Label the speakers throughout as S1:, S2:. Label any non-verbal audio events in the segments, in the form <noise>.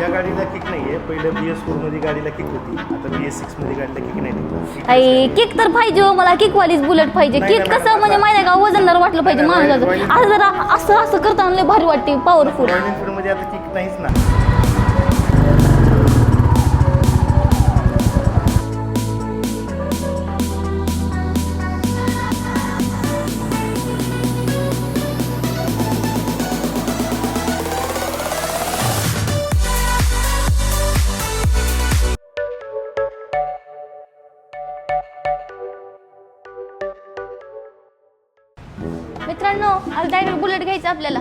S1: या गाडीला किक नाही आहे पहिलं बी एस फोरमध्ये गाडीला किक होती. आता बी एस सिक्समध्ये गाडीला किक नाही.
S2: आई किक तर पाहिजे हो. मला किक वालीच बुलेट पाहिजे.
S1: नाही,
S2: किक
S1: नाही,
S2: कसं म्हणजे
S1: आता-
S2: माहिती का? वजनदार वाटलं पाहिजे
S1: नाही,
S2: माणसाचं. असं जरा असं असं करताना लय भारी वाटते. पॉवरफुल
S1: रॉयल एनफिल्डमध्ये आता किक नाहीच ना.
S2: आपल्याला.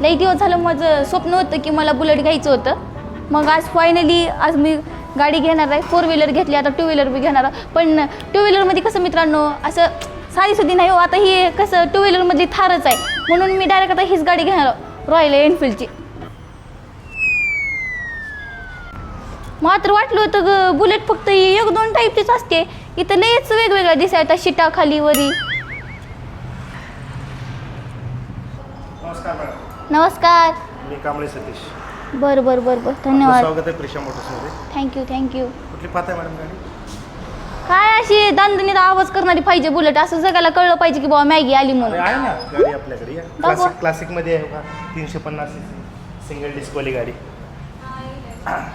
S2: लई दिवस झालं माझं स्वप्न होतं की मला बुलेट घ्यायचं होतं. मग आज फायनली आज मी गाडी घेणार आहे. फोर व्हीलर घेतली आता टू व्हीलर बी घेणार. आहे. पण टू व्हीलरमध्ये कसं मित्रांनो असं साधी सुधी नाही हो. आता ही कसं टू व्हीलरमधली थारच आहे. म्हणून मी डायरेक्ट आता हीच गाडी घेणार रॉयल एनफिल्डची मात्र वाटलं होतं ग बुलेट फक्त एक दोन टाईपचीच असते. इथं लयच वेगवेगळ्या दिसायच्या शिटा खाली वरी.
S1: नमस्कार मॅडम.
S2: नमस्कार.
S1: मी कांबळे सतीश.
S2: बरं बरं बरं बरं.
S1: आपलं
S2: धन्यवाद.
S1: स्वागत आहे प्रिशा मोटर्समध्ये.
S2: थँक्यू थँक्यू
S1: कुठली पाहताय मॅडम गाडी?
S2: काय अशी दांदणीत आवाज करणारी पाहिजे बुलेट असं जगाला कळलं पाहिजे की बाबा मॅगी आली
S1: अरे
S2: म्हणून
S1: आहे ना गाडी आपल्याकडे. या.
S2: दाखवा.
S1: क्लासिक क्लासिकमध्ये आहे बघा तीनशे पन्नास सिंगल डिस्कवाली गाडी.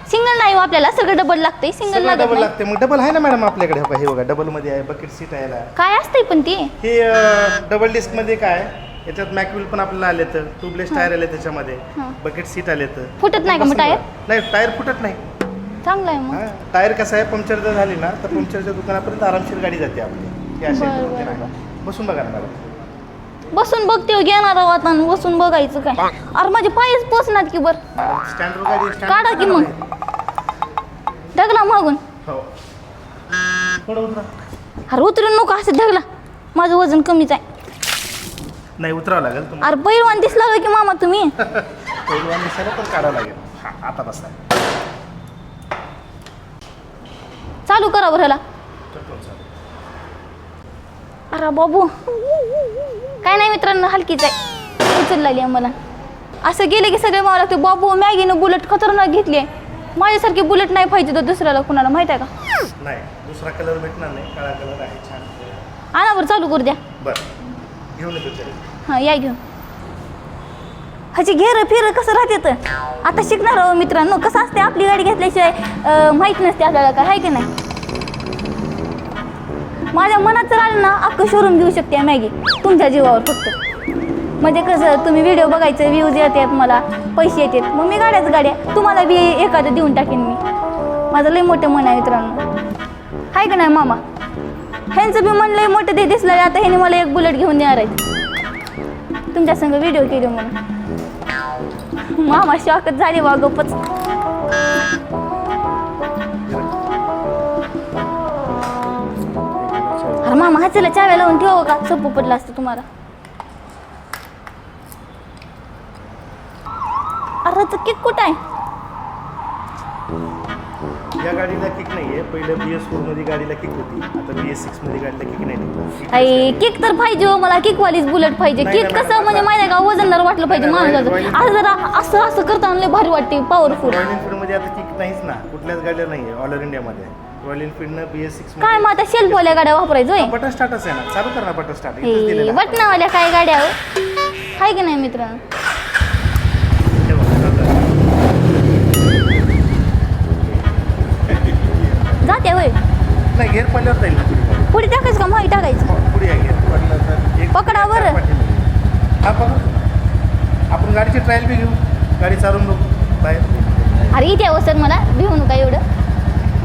S2: सिंगल नाही हो आपल्याला सगळं डबल लागते सिंगल
S1: सगळं
S2: लागत
S1: डबल
S2: नाही.
S1: लागते मग डबल आहे ना मॅडम आपल्याकडे. हो हे बघा डबलमध्ये आहे बकेट सीट आहे याला.
S2: काय असतंय पण ती?
S1: हे डबल डिस्कमध्ये काय? आहे? याच्यात मॅक्युल पण आपल्याला आले तर ट्यूबलेस टायर आले त्याच्यामध्ये.
S2: हां.
S1: बकेट सीट आले तर
S2: फुटत नाही का मग टायर?
S1: नाही टायर फुटत नाही.
S2: चांगलं आहे मग.
S1: हा, टायर कसं आहे? पंक्चर जर झाली ना तर पंक्चरच्या दुकानापर्यंत आरामशीर गाडी जाते आपली. हे अशी
S2: बरं, बरं.
S1: बसून बघा ना मॅडम.
S2: बसून बघते हो, घेणार आहोत आणि बसून बघायचं काय. अरे माझे पायच पोचणार की बर.
S1: स्टँडवर stand
S2: काढा की मग. ढगला मागून.
S1: हो. थोडं उतरा.
S2: अरे उतरून नको असं ढगला माझं वजन कमीच आहे.
S1: नाही उतरावं लागेल तुम्हाला.
S2: अरे पैलवान दिसला होय की मामा तुम्ही? <laughs>
S1: पहिलवान दिसायला पण काढावं लागेल. हा आता बसा.
S2: चालू करा बरं ह्याला. अरे बाबू. काय नाही मित्रांनो हलकीच आहे. उचल लागली आहे मला असं गेले की सगळे मला लागते बाबू मॅगीनं बुलेट खतरनाक घेतली आहे. माझ्यासारखी बुलेट नाही पाहिजे तर दुसऱ्याला कुणाला माहीत आहे का?
S1: नाही दुसरा कलर भेटणार नाही. काळा कलर आहे छान.
S2: आणा बरं चालू करू द्या.
S1: बरं. घेऊन येतो
S2: हां या घेऊन. ह्याची घेर फिर कसं राहते तर? आता शिकणार आहो मित्रांनो. कसं असते आपली गाडी घेतल्याशिवाय अं, माहीत नसते आपल्याला काय आहे की नाही? माझ्या मनात जर आलं ना अख्खं शोरूम घेऊ शकते मॅगी. तुमच्या जीवावर फक्त. म्हणजे कसं तुम्ही व्हिडिओ बघायचं व्ह्यूज येतात मला पैसे येतात. मग मी गाड्याच गाड्या तुम्हाला बी एखादं देऊन टाकेन मी. माझं लई मोठं मन आहे मित्रांनो. आहे का नाही मामा? ह्यांचं बी मन लई मोठं ते दिसलं आता ह्याने मला एक बुलेट घेऊन देणार आहेत. तुमच्या संग व्हिडिओ केले म्हणून. मामा शॉकच झाली वा गपच मामा हाच्याला चाव्या लावून ठेवा का? सोपं पडलं असतं तुम्हाला. अरे तर किक कुठं आहे?
S1: या गाडीला किक नाही आहे पहिलं बी एस फोरमध्ये गाडीला किक होती. आता बी एस सिक्समध्ये गाडीला किक नाही.
S2: आई किक तर पाहिजे हो. मला किक वालीच बुलेट पाहिजे.
S1: नाही,
S2: किक
S1: नाही,
S2: कसं म्हणजे माहिती आहे का? वजनदार वाटलं पाहिजे
S1: नाही, नाही,
S2: असं जरा असं असं करताना लय भारी वाटते. पॉवरफुल
S1: रॉयल एनफिल्डमध्ये आता किक नाहीच ना. कुठल्याच गाडीला नाही आहे ऑल इंडियामध्ये रॉयल एनफिल्डनं बी एस सिक्स
S2: काय मग आता शेल्फवाल्या गाड्या वापरायचोय
S1: बटन स्टार्टच आहे ना. चालू कर ना बटन स्टार्ट इथंच दिलेलं आहे.
S2: बटनावाल्या काय गाड्या हो? हाय की नाही
S1: हे बघा, चालतं.
S2: जाते होय.
S1: नाही घेर पडल्यावर जाईल ना पुढे.
S2: टाकायचं का? माही टाकायचं.
S1: हो, पुढे या घेर पडलं तर एक
S2: पकडा बरं.
S1: हा पकड. आपण गाडीची ट्रायल बी घेऊ. गाडी चालून बघू. बाहेर.
S2: अरे इथे सर मला. भिवू नका एवढं.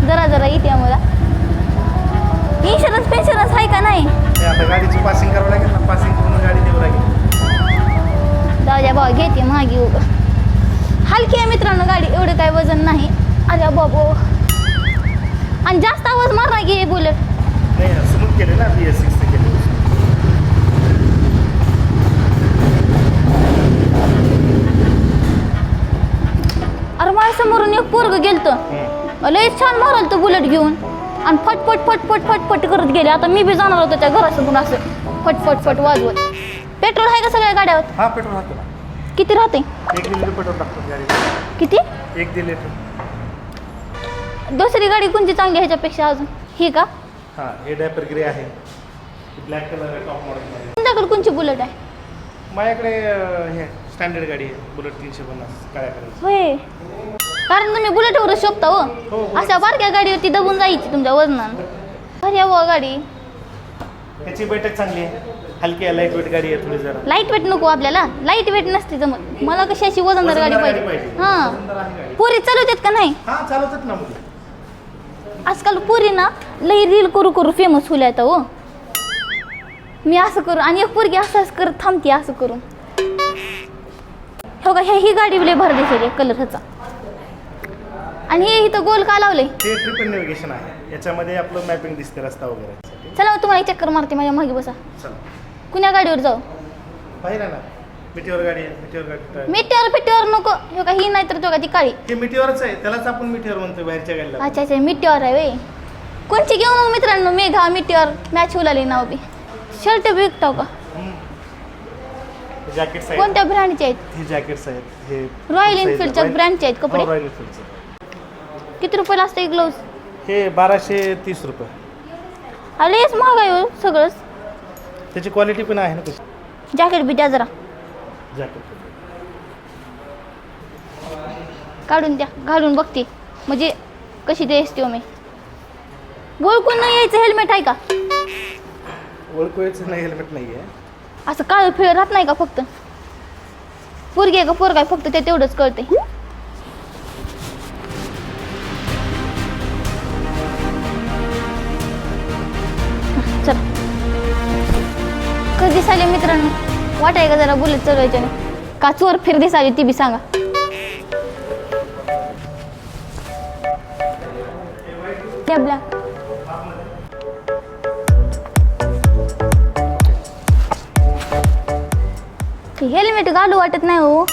S2: जरा जरा इथे मला इन्शुरन्स पेन्शरन्स आहे का नाही?
S1: आता गाडीची पासिंग करावं लागेल ना? पासिंग करून गाडी देऊ लागेल.
S2: जाऊ द्या भाऊ घेते मागे उग हलकी आहे मित्रांनो गाडी एवढं काय वजन नाही. अरे बाबो. आणि जास्त आवाज मारणार की हे बुलेट
S1: नाही स्मूथ केले ना बी एस सिक्स केले.
S2: अरे माझ्या समोरून एक पोरग गेलतं. लय छान मारल तो बुलेट घेऊन. आणि फटफट फटफट फटफट करत गेले. आता मी बी जाणार होतो त्या घरासमोर असं. फटफट फट वाजवत. पेट्रोल आहे का सगळ्या गाड्यावर?
S1: हा पेट्रोल राहतो ना
S2: किती राहते?
S1: एक दीड लिटर पेट्रोल टाकतो गाडीला
S2: किती?
S1: एक दीड लिटर
S2: दुसरी गाडी कोणती चांगली ह्याच्यापेक्षा अजून? ही का?
S1: हां हे डायपर ग्रे आहे. ब्लॅक कलर आहे टॉप मॉडेलमध्ये
S2: तुमच्याकडे कोणची बुलेट आहे?
S1: माझ्याकडे अं, हे स्टँडर्ड गाडी आहे. बुलेट तीनशे पन्नास काळ्या कलरची.
S2: होय. कारण तुम्ही बुलेटवरच शोभता
S1: हो,
S2: हो
S1: हो.
S2: अशा बारक्या गाडीवरती दबून जायची तुमच्या वजनानं. अरे वा गाडी.
S1: त्याची बैठक चांगली आहे. हलकी आहे लाइट वेट गाडी आहे थोडी जरा.
S2: लाइट वेट नको आपल्याला. लाइट वेट नसते जमत. मला कशी अशी वजनदार गाडी
S1: वजनदार
S2: पाहिजे.
S1: गाडी पाहिजे.
S2: हां.
S1: वजनदार आहे गाडी.
S2: पुरी चालवतात का नाही?
S1: हां चालवतात ना मुली.
S2: आजकाल पुरी ना लई रील करू करू फेमस होल्या आता हो. मी असं करू आणि एक पोरगी असं असं करत थांबते असं करून. हो का हे ही गाडी लई भर दिसेल कलर ह्याचा. आणि हे इथं गोल का लावले
S1: हे ट्रिपल नेव्हिगेशन आहे. याच्यामध्ये आपलं मॅपिंग दिसते रस्ता वगैरे.
S2: चला तुम्हाला एक चक्कर मारते माझ्या मागे बसा.
S1: चला.
S2: कुण्या गाडीवर जाऊ?
S1: पाहिजे ना. मिटीवर गाडी आहे मिटीवर गाडी
S2: मिट्यावर फिट्यावर नको. हो का ही नाही तर तो का ती काळी?
S1: हे मिटीवरच आहे. त्यालाच आपण मिटीवर म्हणतो बाहेरच्या गाडीला.
S2: अच्छा अच्छा मिट्यावर आहे वे कोणची घेऊ मग मित्रांनो? मेघा मिट्यावर मॅच होऊ लागली नाव बी. शर्ट बी विकताव का?
S1: जॅकेट्स आहेत
S2: कोणत्या ब्रँडचे आहेत?
S1: हे जॅकेट्स आहेत हे
S2: रॉयल एनफील्डच्या ब्रँडचे आहेत कपडे.
S1: रॉयल एनफील्डचे
S2: किती रुपयाला असते ग्लोव्ज
S1: हे बाराशे तीस रुपये.
S2: आलेच महाग आहे हो सगळंच.
S1: त्याची क्वालिटी पण आहे ना तशी.
S2: जॅकेट बी द्या जरा.
S1: जॅकेट
S2: काढून द्या घालून बघते. म्हणजे कशी ते असते हो मी. बोलकून नाही यायचं हेल्मेट आहे का?
S1: ओळखूच नाही हेल्मेट नाही आहे.
S2: असं काळं फिळ राहत नाही का फक्त? पोरगी आहे का पोरगा आहे फक्त ते तेवढंच कळते कधी मित्रांनो. वाटाय का जरा बुलेट चालवायच्या का चोर फिर दिसायली ती बी सांगा. त्या हेल्मेट घालू वाटत नाही हो.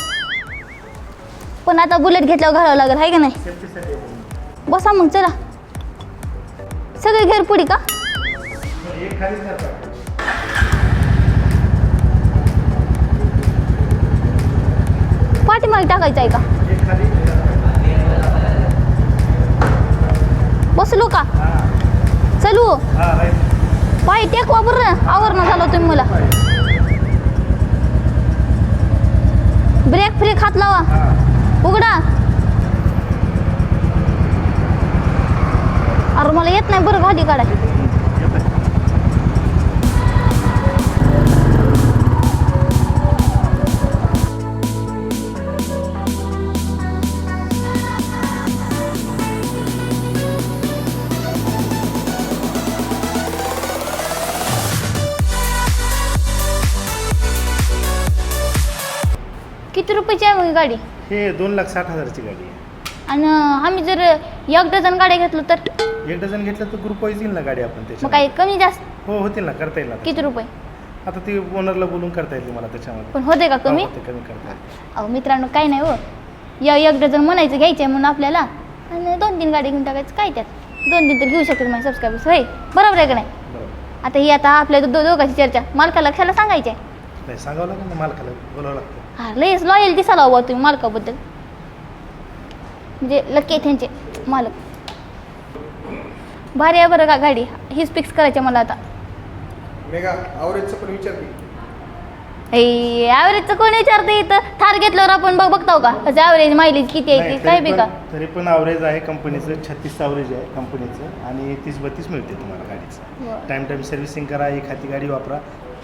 S2: पण आता बुलेट घेतल्यावर घालावं लागेल आहे का नाही? बसा मग चला. सगळे घेर पुढे का
S1: पण. एक खालीच नाही पाहिजे.
S2: पाठीमागे टाकायचं आहे का? बसलो का? चलू. पाय टेक वापर आवरण झालं तुम्ही मला. ब्रेक फ्रेक हात लावा. उघडा. अरे मला येत नाही बरं गाडी काढाय रुपयाची आहे मग ही गाडी.
S1: हे दोन लाख साठ हजारची गाडी आहे.
S2: आणि आम्ही जर एक डझन गाड्या घेतलो तर?
S1: एक डझन घेतलं तर ग्रुप वाईज येईल ना गाडी आपण
S2: मग
S1: त्याच्या
S2: काही कमी जास्त?
S1: हो होतील ना करता येईल ना
S2: किती रुपये?
S1: आता ती ओनरला बोलून करता येईल मला त्याच्यामध्ये.
S2: पण होते का कमी?
S1: हो, ते कमी करता येईल.
S2: अहो मित्रांनो काही नाही हो. या एक डझन म्हणायचं घ्यायचं आहे म्हणून आपल्याला. आणि दोन तीन गाडी घेऊन टाकायचं काय त्यात? दोन तीन तर घेऊ शकतात माझे सबस्क्रायबर्स होय? बरोबर आहे का नाही?
S1: बरोबर.
S2: आता ही आता आपल्या दो दोघांची चर्चा. मालकाला लक्षाला सांगायची आहे
S1: नाही सांगावं लागेल ना मालकाला बोलावं लागतं.
S2: हा लयच लॉयल दिसायला हवा तुम्ही मालकाबद्दल. म्हणजे लकी त्यांचे मालक. भारी आहे बरं का गाडी हीच फिक्स करायची आहे मला आता.
S3: मेगा आवरेजचं पण विचार की.
S2: ॲव्हरेजचं कोण विचारतं इथं? थार घेतल्यावर आपण बघ बघताव का? त्याचं ॲव्हरेज मायलेज किती आहे
S1: नाही,
S2: ते काय बी का
S1: पण- तरी पण अवरेज आहे कंपनीचं छत्तीस अवरेज आहे कंपनीचं आणि तीस बत्तीस मिळते तुम्हाला गाडीचं.
S2: बरं.
S1: टाईम टाईम सर्व्हिसिंग करा एक हाती गाडी वापरा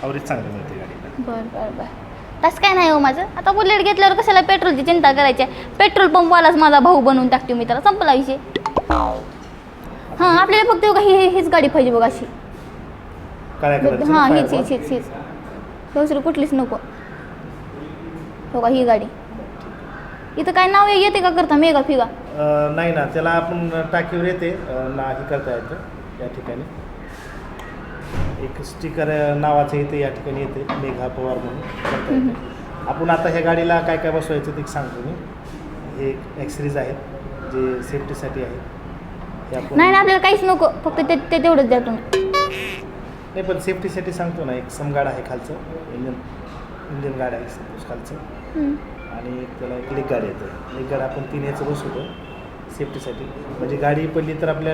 S1: अवरेज चांगलं मिळते गाडीला.
S2: बरं बरं बरं. तसं काय नाही हो माझं. आता बुलेट घेतल्यावर कशाला पेट्रोलची चिंता करायची? आहे पेट्रोल पंपवालाच माझा भाऊ बनवून टाकते मी त्याला. संपला विषय. हां आपल्याला फक्त ही ही- हीच गाडी पाहिजे बघा अशी. हां हीच. हीच हीच हीच. दुसरी कुठलीच नको. हो का? ही गाडी. इथं काय नाव येते का करता? मेगा फिगा.
S1: अं, नाही ना त्याला आपण टाकीवर येते. अं, ना हे करता येतं. या ठिकाणी. एक स्टिकर नावाचं इथे या ठिकाणी येते मेघा पवार म्हणून. करता येते आपण आता ह्या गाडीला काय काय बसवायचं ते सांगतो मी. हे ॲक्सेसरीज आहेत जे सेफ्टीसाठी आहेत. हे आपण
S2: नाही ना आपल्याला काहीच नको फक्त ते ते तेवढंच द्या तुम्ही.
S1: नाही पण सेफ्टीसाठी सांगतो ना एक समगाड आहे खालचं इंजन इंजिन गाड्या आहे सपोज खालचं.
S2: हम्म.
S1: आणि एक त्याला एक लेग गाडी येते. लेग गाडी आपण तीन याचं बसवतो सेफ्टीसाठी म्हणजे गाडी पडली तर आपल्या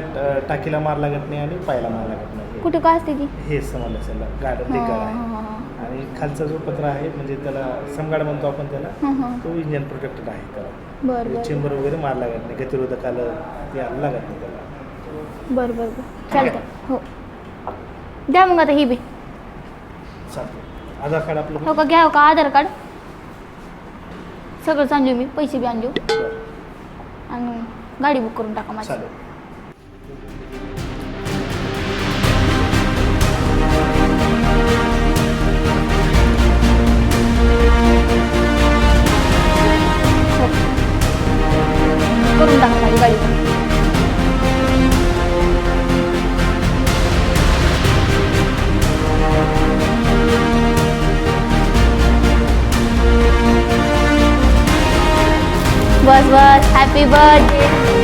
S1: टाकीला मार लागत नाही आणि पायाला मार लागत नाही.
S2: कुठे काय असते ती?
S1: हे समजलं असेल गाड लेग गाड आहे.
S2: हां.
S1: आणि खालचा जो पत्रा आहे म्हणजे त्याला समगाड म्हणतो आपण त्याला. तो इंजन प्रोटेक्टेड आहे त्याला.
S2: बरं बरं.
S1: चेंबर वगैरे मार लागत नाही गतिरोधक आलं ते आलं लागत नाही त्याला.
S2: बरं बरं चालतं हो. द्या मग आता ही बी.
S1: चालतं आधार कार्ड आपलं
S2: हो का घ्या हो का आधार कार्ड? सगळंच आणजो मी पैसे बी आणजो.
S1: बरं,
S2: आणि गाडी बुक करून टाका माझी. बस बस हॅपी बर्थडे